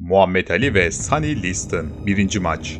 Muhammed Ali ve Sonny Liston 1. maç.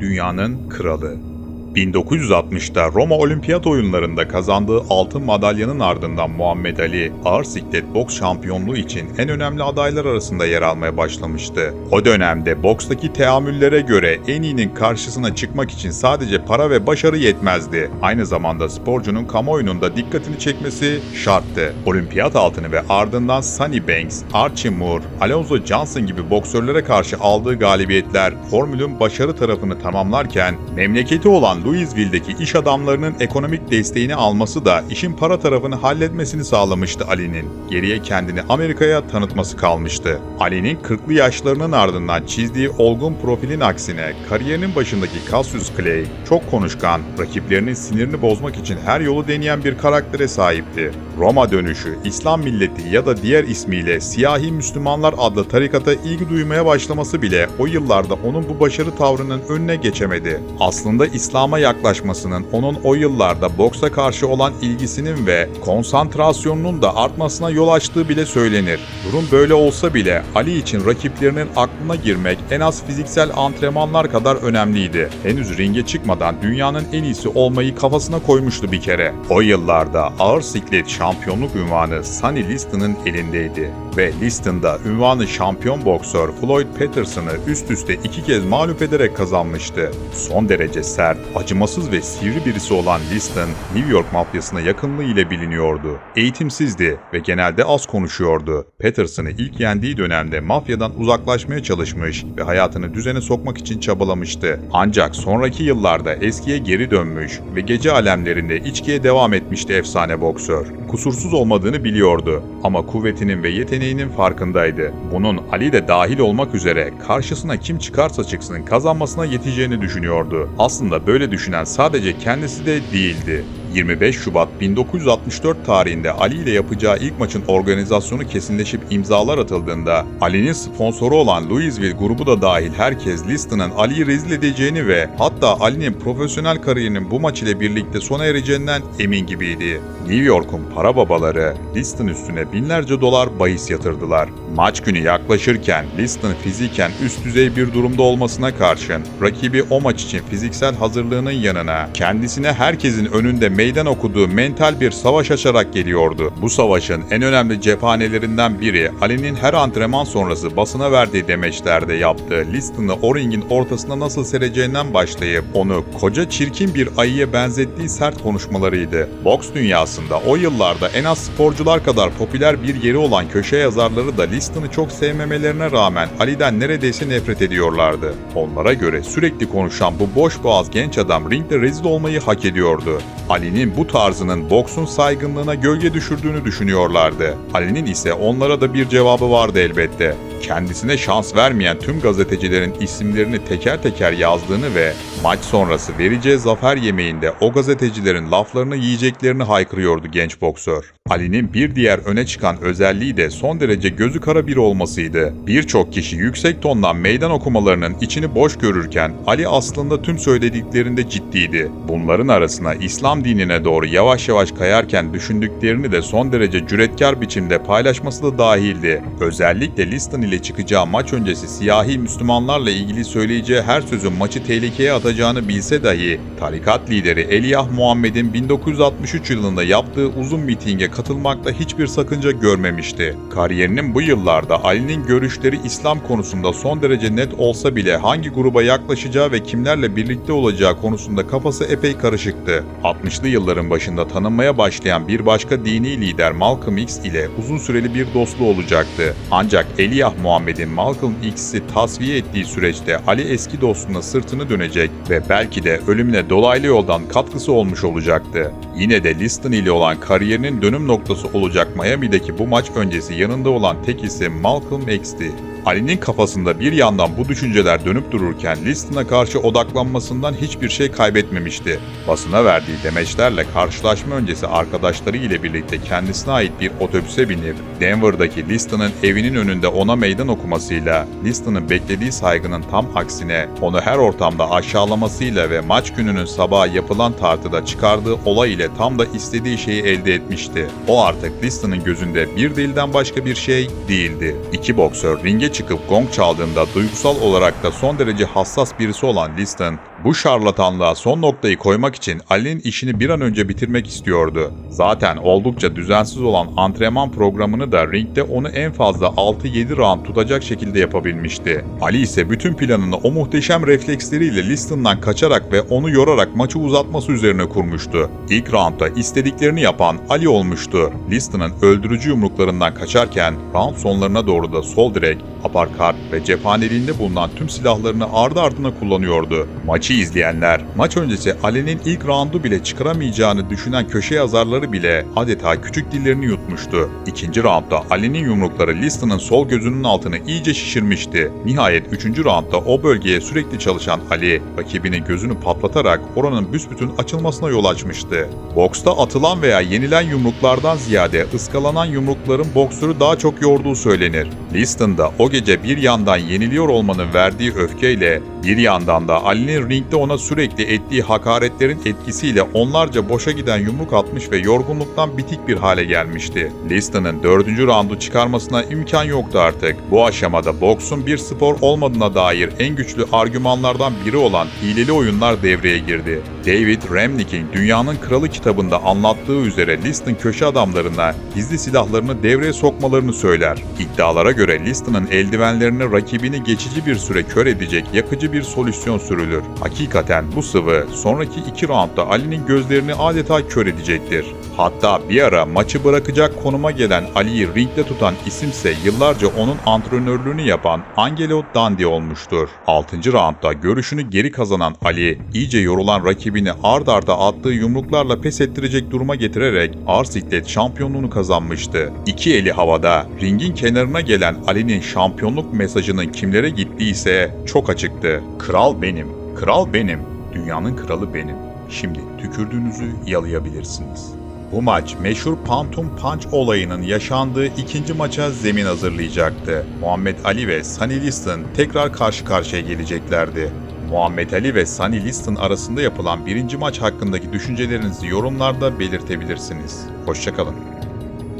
Dünyanın kralı. 1960'ta Roma Olimpiyat oyunlarında kazandığı altın madalyanın ardından Muhammed Ali, ağır siklet boks şampiyonluğu için en önemli adaylar arasında yer almaya başlamıştı. O dönemde bokstaki teamüllere göre en iyinin karşısına çıkmak için sadece para ve başarı yetmezdi. Aynı zamanda sporcunun kamuoyunun da dikkatini çekmesi şarttı. Olimpiyat altını ve ardından Sonny Banks, Archie Moore, Alonzo Johnson gibi boksörlere karşı aldığı galibiyetler formülün başarı tarafını tamamlarken memleketi olan Louisville'deki iş adamlarının ekonomik desteğini alması da işin para tarafını halletmesini sağlamıştı Ali'nin. Geriye kendini Amerika'ya tanıtması kalmıştı. Ali'nin 40'lı yaşlarının ardından çizdiği olgun profilin aksine kariyerinin başındaki Cassius Clay çok konuşkan, rakiplerinin sinirini bozmak için her yolu deneyen bir karaktere sahipti. Roma dönüşü, İslam milleti ya da diğer ismiyle Siyahi Müslümanlar adlı tarikata ilgi duymaya başlaması bile o yıllarda onun bu başarı tavrının önüne geçemedi. Aslında İslam'a yaklaşmasının onun o yıllarda boksa karşı olan ilgisinin ve konsantrasyonunun da artmasına yol açtığı bile söylenir. Durum böyle olsa bile Ali için rakiplerinin aklına girmek en az fiziksel antrenmanlar kadar önemliydi. Henüz ringe çıkmadan dünyanın en iyisi olmayı kafasına koymuştu bir kere. O yıllarda ağır siklet şampiyonluk ünvanı Sonny Liston'ın elindeydi ve Liston'da ünvanı şampiyon boksör Floyd Patterson'ı üst üste iki kez mağlup ederek kazanmıştı. Son derece sert, acımasız ve sivri birisi olan Liston, New York mafyasına yakınlığı ile biliniyordu. Eğitimsizdi ve genelde az konuşuyordu. Patterson'ı ilk yendiği dönemde mafyadan uzaklaşmaya çalışmış ve hayatını düzene sokmak için çabalamıştı. Ancak sonraki yıllarda eskiye geri dönmüş ve gece alemlerinde içkiye devam etmişti efsane boksör. Kusursuz olmadığını biliyordu ama kuvvetinin ve yeteneğinin farkındaydı. Bunun Ali de dahil olmak üzere karşısına kim çıkarsa çıksın kazanmasına yeteceğini düşünüyordu. Aslında böyle düşünen sadece kendisi de değildi. 25 Şubat 1964 tarihinde Ali ile yapacağı ilk maçın organizasyonu kesinleşip imzalar atıldığında Ali'nin sponsoru olan Louisville grubu da dahil herkes Liston'ın Ali'yi rezil edeceğini ve hatta Ali'nin profesyonel kariyerinin bu maç ile birlikte sona ereceğinden emin gibiydi. New York'un para babaları Liston üstüne binlerce dolar bahis yatırdılar. Maç günü yaklaşırken Liston fiziken üst düzey bir durumda olmasına karşın rakibi o maç için fiziksel hazırlığının yanına kendisine herkesin önünde meydan okuduğu mental bir savaş açarak geliyordu. Bu savaşın en önemli cephanelerinden biri Ali'nin her antrenman sonrası basına verdiği demeçlerde yaptığı Liston'ı o ringin ortasına nasıl sereceğinden başlayıp onu koca çirkin bir ayıya benzettiği sert konuşmalarıydı. Boks dünyasında o yıllarda en az sporcular kadar popüler bir yeri olan köşe yazarları da Liston'ı çok sevmemelerine rağmen Ali'den neredeyse nefret ediyorlardı. Onlara göre sürekli konuşan bu boş boğaz genç adam ringde rezil olmayı hak ediyordu. Ali'nin bu tarzının boksun saygınlığına gölge düşürdüğünü düşünüyorlardı. Ali'nin ise onlara da bir cevabı vardı elbette. Kendisine şans vermeyen tüm gazetecilerin isimlerini teker teker yazdığını ve maç sonrası vereceği zafer yemeğinde o gazetecilerin laflarını yiyeceklerini haykırıyordu genç boksör. Ali'nin bir diğer öne çıkan özelliği de son derece gözü kara biri olmasıydı. Birçok kişi yüksek tondan meydan okumalarının içini boş görürken Ali aslında tüm söylediklerinde ciddiydi. Bunların arasına İslam dinine doğru yavaş yavaş kayarken düşündüklerini de son derece cüretkar biçimde paylaşması da dahildi. Özellikle Liston ile çıkacağı maç öncesi siyahi Müslümanlarla ilgili söyleyeceği her sözün maçı tehlikeye atacağını bilse dahi tarikat lideri Eliyah Muhammed'in 1963 yılında yaptığı uzun mitinge katılmakta hiçbir sakınca görmemişti. Kariyerinin bu yıllarda Ali'nin görüşleri İslam konusunda son derece net olsa bile hangi gruba yaklaşacağı ve kimlerle birlikte olacağı konusunda kafası epey karışıktı. 60'lı yılların başında tanınmaya başlayan bir başka dini lider Malcolm X ile uzun süreli bir dostluğu olacaktı. Ancak Eliyah Muhammed'in Malcolm X'i tasfiye ettiği süreçte Ali eski dostuna sırtını dönecek ve belki de ölümüne dolaylı yoldan katkısı olmuş olacaktı. Yine de Liston ile olan kariyerinin dönüm noktası olacak Miami'deki bu maç öncesi yanında olan tek isim Malcolm X'ti. Ali'nin kafasında bir yandan bu düşünceler dönüp dururken Liston'a karşı odaklanmasından hiçbir şey kaybetmemişti. Basına verdiği demeçlerle karşılaşma öncesi arkadaşları ile birlikte kendisine ait bir otobüse binip Denver'daki Liston'ın evinin önünde ona meydan okumasıyla Liston'ın beklediği saygının tam aksine onu her ortamda aşağılamasıyla ve maç gününün sabahı yapılan tartıda çıkardığı olay ile tam da istediği şeyi elde etmişti. O artık Liston'ın gözünde bir deliden başka bir şey değildi. İki boksör ringe çıkıp gong çaldığında duygusal olarak da son derece hassas birisi olan Liston, bu şarlatanlığa son noktayı koymak için Ali'nin işini bir an önce bitirmek istiyordu. Zaten oldukça düzensiz olan antrenman programını da ringde onu en fazla 6-7 round tutacak şekilde yapabilmişti. Ali ise bütün planını o muhteşem refleksleriyle Liston'dan kaçarak ve onu yorarak maçı uzatması üzerine kurmuştu. İlk roundda istediklerini yapan Ali olmuştu. Liston'ın öldürücü yumruklarından kaçarken round sonlarına doğru da sol direk, aparkat ve cephaneliğinde bulunan tüm silahlarını ardı ardına kullanıyordu. Maçı izleyenler, maç öncesi Ali'nin ilk roundu bile çıkaramayacağını düşünen köşe yazarları bile adeta küçük dillerini yutmuştu. İkinci roundda Ali'nin yumrukları Liston'ın sol gözünün altını iyice şişirmişti. Nihayet üçüncü roundda o bölgeye sürekli çalışan Ali, rakibinin gözünü patlatarak oranın büsbütün açılmasına yol açmıştı. Boksta atılan veya yenilen yumruklardan ziyade ıskalanan yumrukların boksörü daha çok yorduğu söylenir. Liston da o gece bir yandan yeniliyor olmanın verdiği öfkeyle bir yandan da Ali'nin ringde ona sürekli ettiği hakaretlerin etkisiyle onlarca boşa giden yumruk atmış ve yorgunluktan bitik bir hale gelmişti. Liston'ın dördüncü roundu çıkarmasına imkan yoktu artık. Bu aşamada boksun bir spor olmadığına dair en güçlü argümanlardan biri olan hileli oyunlar devreye girdi. David Remnick'in Dünyanın Kralı kitabında anlattığı üzere Liston köşe adamlarına gizli silahlarını devreye sokmalarını söyler. İddialara göre Liston'ın eldivenlerine rakibini geçici bir süre kör edecek yakıcı bir solüsyon sürülür. Hakikaten bu sıvı sonraki iki roundda Ali'nin gözlerini adeta kör edecektir. Hatta bir ara maçı bırakacak konuma gelen Ali'yi ringde tutan isimse yıllarca onun antrenörlüğünü yapan Angelo Dandi olmuştur. 6. roundda görüşünü geri kazanan Ali, iyice yorulan rakibini ard arda attığı yumruklarla pes ettirecek duruma getirerek ağır siklet şampiyonluğunu kazanmıştı. İki eli havada, ringin kenarına gelen Ali'nin şampiyonluk mesajının kimlere gittiği ise çok açıktı. Kral benim, kral benim, dünyanın kralı benim. Şimdi tükürdüğünüzü yalayabilirsiniz. Bu maç meşhur Pantum Punch olayının yaşandığı ikinci maça zemin hazırlayacaktı. Muhammed Ali ve Sunny Liston tekrar karşı karşıya geleceklerdi. Muhammed Ali ve Sunny Liston arasında yapılan birinci maç hakkındaki düşüncelerinizi yorumlarda belirtebilirsiniz. Hoşçakalın.